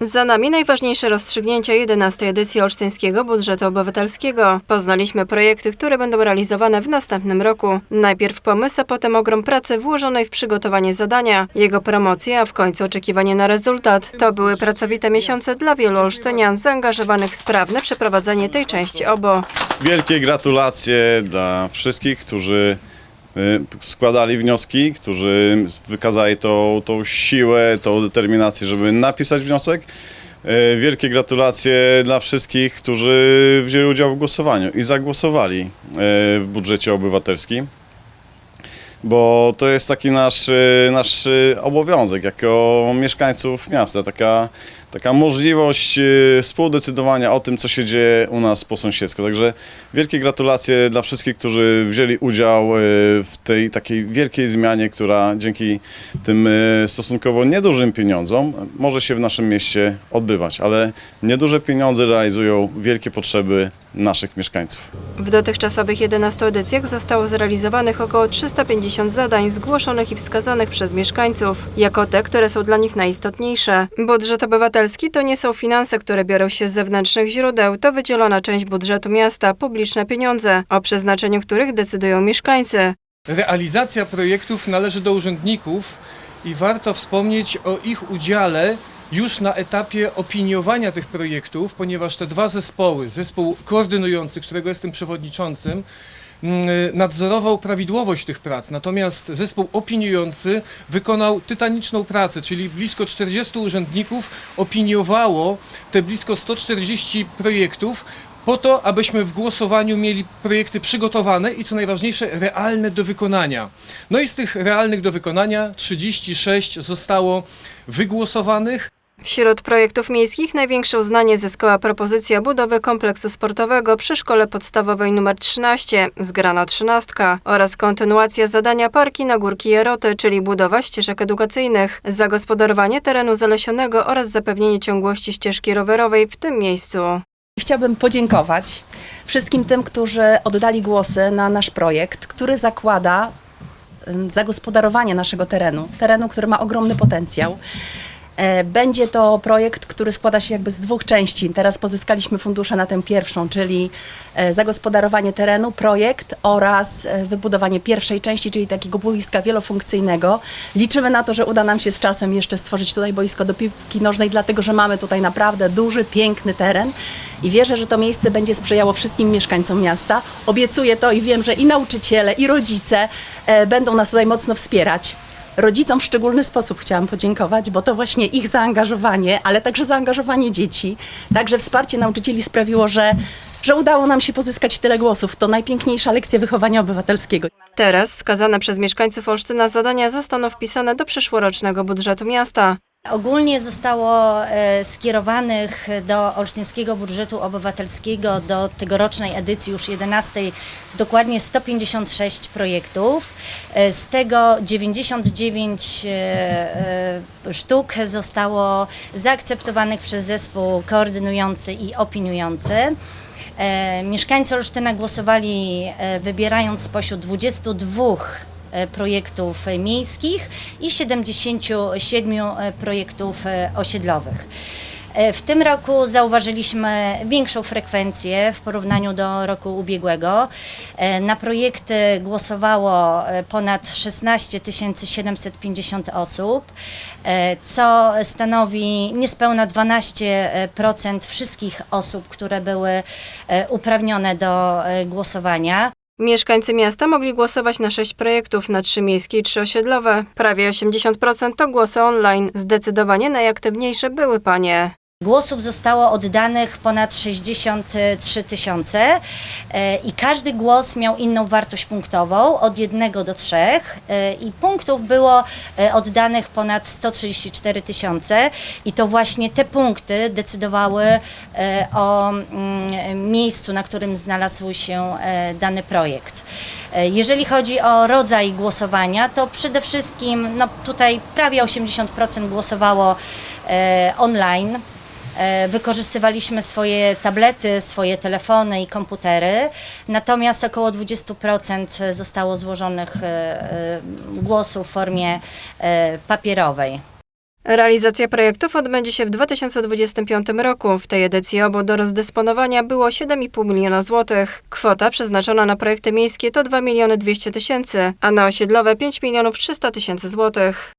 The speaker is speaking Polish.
Za nami najważniejsze rozstrzygnięcia 11 edycji Olsztyńskiego Budżetu Obywatelskiego. Poznaliśmy projekty, które będą realizowane w następnym roku. Najpierw pomysł, a potem ogrom pracy włożonej w przygotowanie zadania, jego promocję, a w końcu oczekiwanie na rezultat. To były pracowite miesiące dla wielu olsztynian zaangażowanych w sprawne przeprowadzenie tej części OBO. Wielkie gratulacje dla wszystkich, którzy składali wnioski, którzy wykazali tą, tą siłę, tą determinację, żeby napisać wniosek. Y, Wielkie gratulacje dla wszystkich, którzy wzięli udział w głosowaniu i zagłosowali y, w budżecie obywatelskim. Bo to jest taki nasz, y, nasz y, obowiązek jako mieszkańców miasta, taka, taka możliwość y, współdecydowania o tym, co się dzieje u nas po sąsiedzku. Także wielkie gratulacje dla wszystkich, którzy wzięli udział y, w tej takiej wielkiej zmianie, która dzięki tym y, stosunkowo niedużym pieniądzom może się w naszym mieście odbywać, ale nieduże pieniądze realizują wielkie potrzeby naszych mieszkańców. W dotychczasowych 11 edycjach zostało zrealizowanych około 350 zadań zgłoszonych i wskazanych przez mieszkańców, jako te, które są dla nich najistotniejsze. Budżet obywatelski to nie są finanse, które biorą się z zewnętrznych źródeł, to wydzielona część budżetu miasta, publiczne pieniądze, o przeznaczeniu których decydują mieszkańcy. Realizacja projektów należy do urzędników i warto wspomnieć o ich udziale już na etapie opiniowania tych projektów, ponieważ te dwa zespoły, zespół koordynujący, którego jestem przewodniczącym, nadzorował prawidłowość tych prac, natomiast zespół opiniujący wykonał tytaniczną pracę, czyli blisko 40 urzędników opiniowało te blisko 140 projektów, po to, abyśmy w głosowaniu mieli projekty przygotowane i co najważniejsze, realne do wykonania. No i z tych realnych do wykonania 36 zostało wygłosowanych. Wśród projektów miejskich największe uznanie zyskała propozycja budowy kompleksu sportowego przy szkole podstawowej nr 13 z Grana 13 oraz kontynuacja zadania Parki na Górki Jaroty, czyli budowa ścieżek edukacyjnych, zagospodarowanie terenu zalesionego oraz zapewnienie ciągłości ścieżki rowerowej w tym miejscu. Chciałabym podziękować wszystkim tym, którzy oddali głosy na nasz projekt, który zakłada zagospodarowanie naszego terenu, terenu, który ma ogromny potencjał. E, Będzie to projekt, który składa się jakby z dwóch części. Teraz pozyskaliśmy fundusze na tę pierwszą, czyli e, zagospodarowanie terenu, projekt oraz e, wybudowanie pierwszej części, czyli takiego boiska wielofunkcyjnego. Liczymy na to, że uda nam się z czasem jeszcze stworzyć tutaj boisko do piłki nożnej, dlatego że mamy tutaj naprawdę duży, piękny teren i wierzę, że to miejsce będzie sprzyjało wszystkim mieszkańcom miasta. Obiecuję to i wiem, że i nauczyciele, i rodzice będą nas tutaj mocno wspierać. Rodzicom w szczególny sposób chciałam podziękować, bo to właśnie ich zaangażowanie, ale także zaangażowanie dzieci, także wsparcie nauczycieli sprawiło, że, że udało nam się pozyskać tyle głosów. To najpiękniejsza lekcja wychowania obywatelskiego. Teraz skazane przez mieszkańców Olsztyna zadania zostaną wpisane do przyszłorocznego budżetu miasta. Ogólnie zostało e, skierowanych do Olsztyńskiego Budżetu Obywatelskiego do tegorocznej edycji już 11 dokładnie 156 projektów. E, Z tego 99 e, sztuk zostało zaakceptowanych przez zespół koordynujący i opiniujący. Mieszkańcy Olsztyna głosowali wybierając spośród 22 e, projektów e, miejskich i 77 e, projektów e, osiedlowych. W tym roku zauważyliśmy większą frekwencję w porównaniu do roku ubiegłego. Na projekty głosowało ponad 16 750 osób, co stanowi niespełna 12% wszystkich osób, które były uprawnione do głosowania. Mieszkańcy miasta mogli głosować na sześć projektów, na trzy miejskie i trzy osiedlowe. Prawie 80% to głosy online. Zdecydowanie najaktywniejsze były panie. Głosów zostało oddanych ponad 63 tysiące e, i każdy głos miał inną wartość punktową od 1 do 3 e, i punktów było e, oddanych ponad 134 tysiące i to właśnie te punkty decydowały o mm, miejscu, na którym znalazł się dany projekt. Jeżeli chodzi o rodzaj głosowania, to przede wszystkim no, tutaj prawie 80% głosowało online. E, Wykorzystywaliśmy swoje tablety, swoje telefony i komputery, natomiast około 20% zostało złożonych e, e, głosów w formie papierowej. Realizacja projektów odbędzie się w 2025 roku. W tej edycji obu do rozdysponowania było 7,5 miliona złotych. Kwota przeznaczona na projekty miejskie to 2 miliony 200 tysięcy, a na osiedlowe 5 milionów 300 tysięcy złotych.